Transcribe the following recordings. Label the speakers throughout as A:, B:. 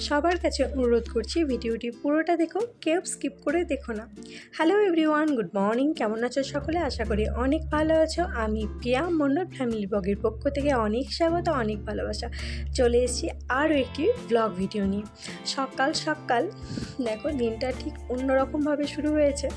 A: সবার কাছে অনুরোধ করছি ভিডিওটি পুরোটা দেখো কেউ স্কিপ করে দেখো না। হ্যালো এভরিওয়ান গুড মর্নিং কেমন আছো সকলে? আশা করি অনেক ভালো আছো। আমি প্রিয়া মন্ডল ফ্যামিলি ব্লগের পক্ষ থেকে অনেক স্বাগত, অনেক ভালোবাসা। চলে এসেছি আরও একটি ব্লগ ভিডিও নিয়ে। সকাল সকাল, দেখো দিনটা ঠিক অন্যরকমভাবে শুরু হয়েছে।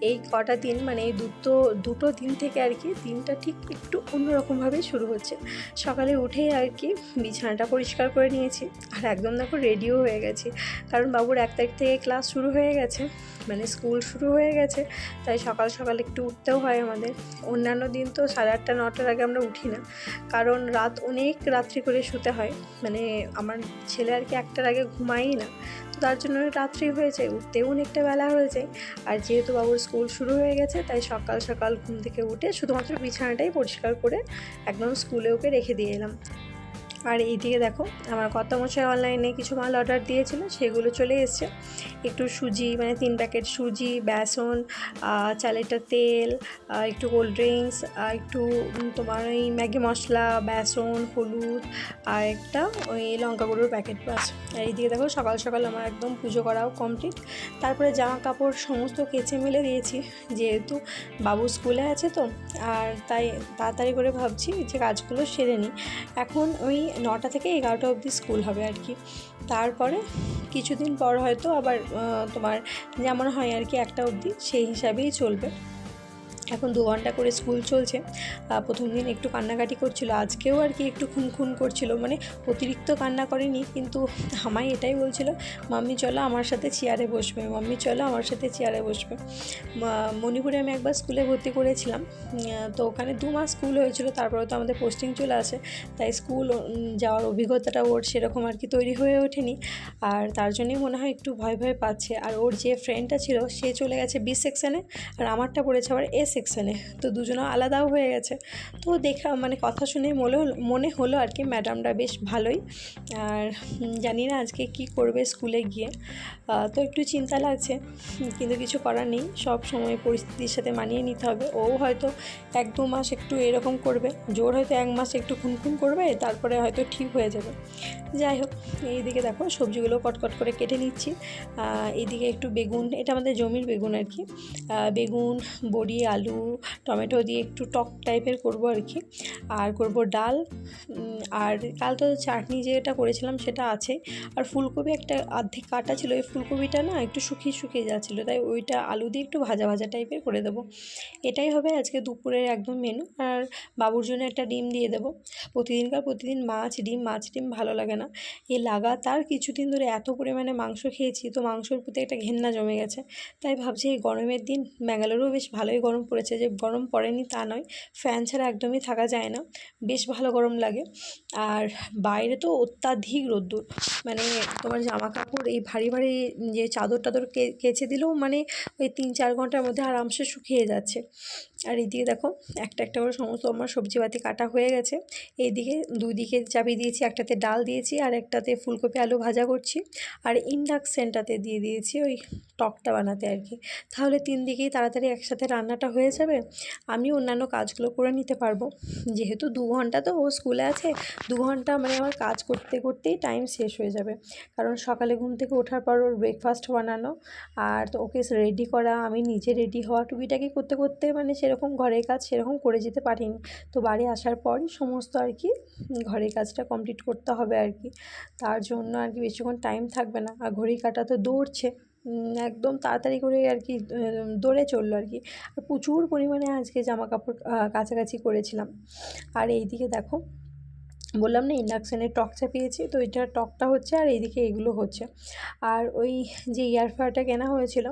A: এই কটা দিন মানে এই দুটো দুটো দিন থেকে আর কি দিনটা ঠিক একটু অন্যরকমভাবে শুরু হচ্ছে। সকালে উঠেই আর কি বিছানাটা পরিষ্কার করে নিয়েছি। আর একদম দেখো রেডিও হয়ে গেছি। কারণ বাবুর এক তারিখ থেকে ক্লাস শুরু হয়ে গেছে। মানে স্কুল শুরু হয়ে গেছে, তাই সকাল সকাল একটু উঠতেও হয় আমাদের। অন্যান্য দিন তো সাড়ে আটটা, নটার আগে আমরা উঠি না। কারণ রাত অনেক রাত্রি করে শুতে হয়। মানে আমার ছেলে আর কি একটার আগে ঘুমাই না। তো তার জন্য রাত্রি হয়ে যায়, উঠতেও অনেকটা বেলা হয়ে যায়। আর যেহেতু বাবুর স্কুল শুরু হয়ে গেছে, তাই সকাল সকাল ঘুম থেকে উঠে শুধুমাত্র বিছানাটাই পরিষ্কার করে একদম স্কুলে ওকে রেখে দিয়ে এলাম। আর এইদিকে দেখো, আমার কত মশাই অনলাইনে কিছু মাল অর্ডার দিয়েছিল, সেগুলো চলে এসছে। একটু সুজি মানে তিন প্যাকেট সুজি, বেসন চালেরটা তেল একটু কোল্ড ড্রিঙ্কস আর একটু তোমার ওই ম্যাগি মশলা, বেসন, হলুদ, আর একটা ওই লঙ্কা গুঁড়োর প্যাকেট বাস। আর এইদিকে দেখো, সকাল সকাল আমার একদম পুজো করাও কমপ্লিট তারপরে জামা কাপড় সমস্ত কেচে মেলে দিয়েছি, যেহেতু বাবু স্কুলে আছে তো, আর তাই তাড়াতাড়ি করে ভাবছি যে কাজগুলো সেরে নিই। এখন ওই নটা থেকে এগারোটা অবধি স্কুল হবে আর কি। তারপরে কিছুদিন পর হয়তো আবার তোমার যেমন হয় আর কি একটা অবধি, সেই হিসাবেই চলবে। এখন দু ঘণ্টা করে স্কুল চলছে। প্রথম দিন একটু কান্নাকাটি করছিল, আজকেও আর কি একটু খুন খুন করছিল মানে অতিরিক্ত কান্না করেনি, কিন্তু আমায় এটাই বলছিল, মাম্মি, চলো আমার সাথে চেয়ারে বসবে, মাম্মি, চলো আমার সাথে চেয়ারে বসবে। মণিপুরে আমি একবার স্কুলে ভর্তি করেছিলাম তো ওখানে দু মাস স্কুল হয়েছিল, তারপরে তো আমাদের পোস্টিং চলে আসে, তাই স্কুল যাওয়ার অভিজ্ঞতাটা ওর সেরকম আর কি তৈরি হয়ে ওঠেনি। আর তার জন্যই মনে হয় একটু ভয় ভয় পাচ্ছে, আর ওর যে ফ্রেন্ডটা ছিল, সে চলে গেছে বি সেকশানে আর আমারটা পড়েছে আবার এ সেকশানে তো দুজনে আলাদাও হয়ে গেছে। তো দেখা মানে কথা শুনে মনে মনে হলো আর কি ম্যাডামটা বেশ ভালোই। আর জানি না আজকে কি করবে স্কুলে গিয়ে। তো একটু চিন্তা লাগছে। কিন্তু কিছু করার নেই। সব সময় পরিস্থিতির সাথে মানিয়ে নিতে হবে। ও হয়তো এক দু মাস একটু এরকম করবে। জোর হয়তো এক মাস একটু খুনখুন করবে, তারপরে হয়তো ঠিক হয়ে যাবে। যাই হোক, এইদিকে দেখো, সবজিগুলো কটকট করে কেটে নিচ্ছি। এইদিকে একটু বেগুন, এটা আমাদের জমির বেগুন আর কি। বেগুন, বড়ি, আলু টমেটো দিয়ে একটু টক টাইপের করব আর কি আর করব ডাল আর কাল তো চাটনি যেটা করেছিলাম সেটা আছে। আর ফুলকপি একটা অর্ধেক কাটা ছিল ওই ফুলকপিটা না একটু শুকিয়ে শুকিয়ে যাচ্ছিল, তাই ওইটা আলু দিয়ে একটু ভাজা ভাজা টাইপের করে দেবো। এটাই হবে আজকে দুপুরের একদম মেনু আর বাবুর জন্য একটা ডিম দিয়ে দেবো। প্রতিদিনকার প্রতিদিন মাছ, ডিম মাছ, ডিম ভালো লাগে না। এই লাগাতার কিছুদিন ধরে এত পরিমাণে মাংস খেয়েছি, তো মাংসর প্রতি একটা ঘেন্না জমে গেছে। তাই ভাবছি এই গরমের দিন ব্যাঙ্গালোরেও বেশ ভালোই গরম পড়েছে যে গরম পড়েনি তা নয় ফ্যান ছাড়া একদমই থাকা যায় না। বেশ ভালো গরম লাগে। আর বাইরে তো অত্যাধিক রোদ্দুর। মানে তোমার জামা কাপড় এই ভারী ভারী যে চাদর টাদর কেচে দিলেও মানে ওই তিন চার ঘণ্টার মধ্যে আরামসে শুকিয়ে যাচ্ছে। আর এইদিকে দেখো, একটা একটা করে সমস্ত আমার সবজি সবজিপাতি কাটা হয়ে গেছে। এইদিকে দুই দিকে চাপিয়ে দিয়েছি, একটাতে ডাল দিয়েছি আর একটাতে ফুলকপি আলু ভাজা করছি। আর ইন্ডাকশানটাতে দিয়ে দিয়েছি ওই টকটা বানাতে আর কি। তাহলে তিন দিকেই তাড়াতাড়ি একসাথে রান্নাটা হয়ে যাবে। আমি অন্যান্য কাজগুলো করে নিতে পারব। যেহেতু দু ঘণ্টা তো ও স্কুলে আছে, দু ঘণ্টা মানে আমার কাজ করতে করতেই টাইম শেষ হয়ে যাবে। কারণ সকালে ঘুম থেকে ওঠার পর ওর ব্রেকফাস্ট বানানো আর ওকে রেডি করা, আমি নিজে রেডি হওয়া টুকিটাকি করতে করতে মানে সেরকম ঘরের কাজ সেরকম করে যেতে পারিনি। তো বাড়ি আসার পরই সমস্ত আর কি ঘরের কাজটা কমপ্লিট করতে হবে আর কি। তার জন্য আর কি বেশিক্ষণ টাইম থাকবে না। আর ঘড়ি কাটা তো দৌড়ছে। একদম তাড়াতাড়ি করে আর কি দৌড়ে চলল আর কি। আর প্রচুর পরিমাণে আজকে জামা কাপড় কাছাকাছি করেছিলাম। আর এইদিকে দেখো বললাম না ইন্ডাকশানে টক চাপিয়েছি, তো এটা টকটা হচ্ছে আর এইদিকে এগুলো হচ্ছে। আর ওই যে এয়ার ফ্রায়ারটা কেনা হয়েছিল,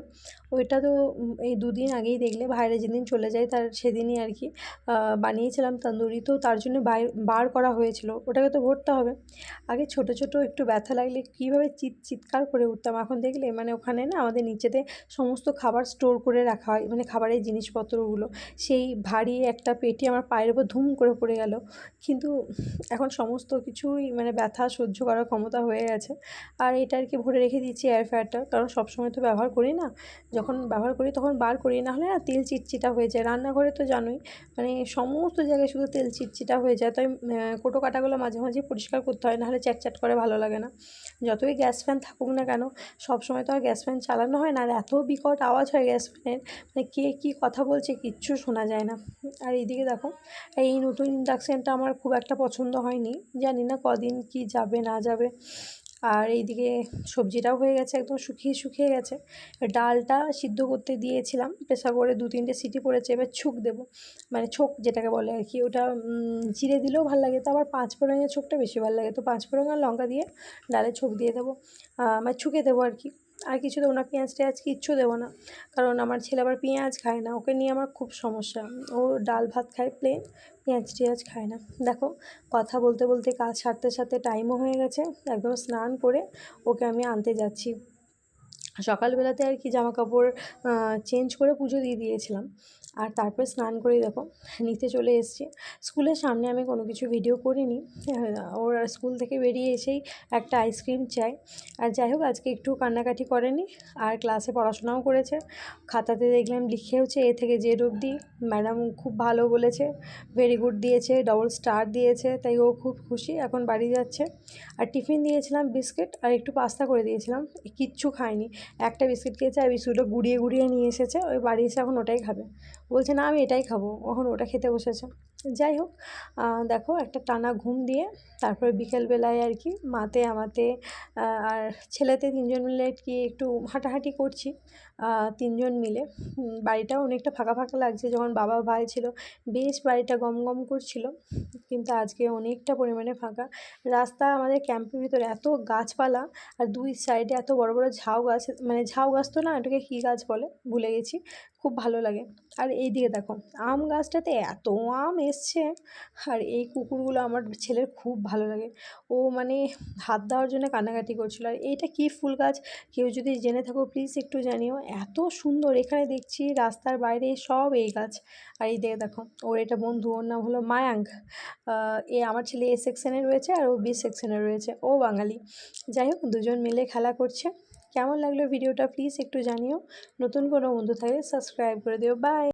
A: ওইটা তো এই দুদিন আগেই দেখলে, বাইরে যেদিন চলে যায় তার সেদিনই আর কি বানিয়েছিলাম তন্দুরি। তো তার জন্য বার করা হয়েছিল, ওটাকে তো ভরতে হবে। আগে ছোট ছোট একটু ব্যথা লাগলে কীভাবে চিৎ চিৎকার করে উঠতাম? এখন দেখলে মানে ওখানে না আমাদের নিচেতে সমস্ত খাবার স্টোর করে রাখা হয় মানে খাবারের জিনিসপত্রগুলো। সেই ভারী একটা পেটি আমার পায়ের উপর ধুম করে পড়ে গেল। কিন্তু এখন এখন সমস্ত কিছুই মানে ব্যথা সহ্য করার ক্ষমতা হয়ে গেছে। আর এটা আর কি ভরে রেখে দিচ্ছি এয়ার ফ্রায়ারটা কারণ সবসময় তো ব্যবহার করি না। যখন ব্যবহার করি তখন বার করি, না হলে না তেল চিটচিটা হয়ে যায়। রান্নাঘরে তো জানোই মানে সমস্ত জায়গায় শুধু তেল চিটচিটা হয়ে যায়। তাই কোটো কাটাগুলো মাঝে মাঝে পরিষ্কার করতে হয় নাহলে চ্যাট করে ভালো লাগে না। যতই গ্যাস ফ্যান থাকুক না কেন সব সময় তো আর গ্যাস ফ্যান চালানো হয় না। আর এত বিকট আওয়াজ হয় গ্যাস ফ্যানের মানে কে কী কথা বলছে কিচ্ছু শোনা যায় না। আর এইদিকে দেখো, এই নতুন ইন্ডাকশানটা আমার খুব একটা পছন্দ হয়নি, জানি না কদিন কি যাবে, না যাবে। আর এইদিকে সবজিটাও হয়ে গেছে, একদম শুকিয়ে শুকিয়ে গেছে। ডালটা সিদ্ধ করতে দিয়েছিলাম, প্রেসার করে দু তিনটে সিটি পড়েছে, এবার ছুক দেবো। মানে ছোক যেটাকে বলে আর কি, ওটা জিরে দিলেও ভালো লাগে, তো আবার পাঁচ ফোড়নের ছোকটা বেশি ভালো লাগে, তো পাঁচ ফোড়ন আর লঙ্কা দিয়ে ডালে ছোক দিয়ে দেবো। মানে ছুকে দেবো আর কি। আর কিছু দেবো না পেঁয়াজ টেঁয়াজ কিচ্ছু দেবো না। কারণ আমার ছেলে আবার পেঁয়াজ খায় না, ওকে নিয়ে আমার খুব সমস্যা। ও ডাল ভাত খায় প্লেন পেঁয়াজ টেঁয়াজ খায় না। দেখো, কথা বলতে বলতে কাজ সারতে সারতে টাইমও হয়ে গেছে, একদম স্নান করে ওকে আমি আনতে যাচ্ছি। সকালবেলাতে আর কি জামা কাপড় চেঞ্জ করে পুজো দিয়ে দিয়েছিলাম। আর তারপরে স্নান করে দেখো, নিতে চলে এসেছি। স্কুলের সামনে আমি কোনো কিছু ভিডিও করিনি। ওর স্কুল থেকে বেরিয়ে এসেই একটা আইসক্রিম চাই। আর যাই হোক, আজকে একটু কান্নাকাটি করেনি, আর ক্লাসে পড়াশোনাও করেছে। খাতাতে দেখলাম লিখেওছে এ থেকে জেড অবধি। ম্যাডাম খুব ভালো বলেছে ভেরি গুড দিয়েছে ডবল স্টার দিয়েছে, তাই ও খুব খুশি, এখন বাড়ি যাচ্ছে। আর টিফিন দিয়েছিলাম বিস্কিট আর একটু পাস্তা করে দিয়েছিলাম। কিচ্ছু খায়নি একটা বিস্কিট খেয়েছে আর বিস্কুটটা গুড়িয়ে গুড়িয়ে নিয়ে এসেছে। ওই বাড়ি এসে এখন ওটাই খাবে। বলছে, না, আমি এটাই খাব। এখন ওটা খেতে বসেছে। যাই হোক দেখো একটা টানা ঘুম দিয়ে তারপরে বিকেলবেলায় আর কি মাতে আমাতে আর ছেলেতে তিনজন মিলে কি একটু হাঁটাহাঁটি করছি তিনজন মিলে। বাড়িটাও অনেকটা ফাঁকা ফাঁকা লাগছে, যখন বাবা ভাই ছিল বেশ বাড়িটা গম গম করছিল, কিন্তু আজকে অনেকটা পরিমাণে ফাঁকা। রাস্তা আমাদের ক্যাম্পের ভিতরে এত গাছপালা, আর দুই সাইডে এত বড় বড় ঝাউ গাছ মানে ঝাউ গাছ তো না, এটাকে কী গাছ বলে? ভুলে গেছি। খুব ভালো লাগে। আর এই দিকে দেখো, আম গাছটাতে এত আম এসছে, আর এই কুকুরগুলো আমার ছেলের খুব ভালো লাগে। ও মানে হাত দেওয়ার জন্য কান্নাকাটি করছিল। আর এইটা কী ফুল গাছ? কেউ যদি জেনে থাকো প্লিজ একটু জানিও। এত সুন্দর, এখানে দেখছি রাস্তার বাইরে সব এই গাছ। আর এই দিকে দেখো, ওর এটা বন্ধু, ওর নাম হলো মায়াঙ্ক। এ আমার ছেলে এ সেকশনে রয়েছে, আর ও বি সেকশনে রয়েছে। ও বাঙালি। যাই হোক, দুজন মিলে খেলা করছে। কেমন লাগল ভিডিওটা প্লিজ একটু জানিও। নতুন কোনো বন্ধু থাকলে সাবস্ক্রাইব করে দিও। বাই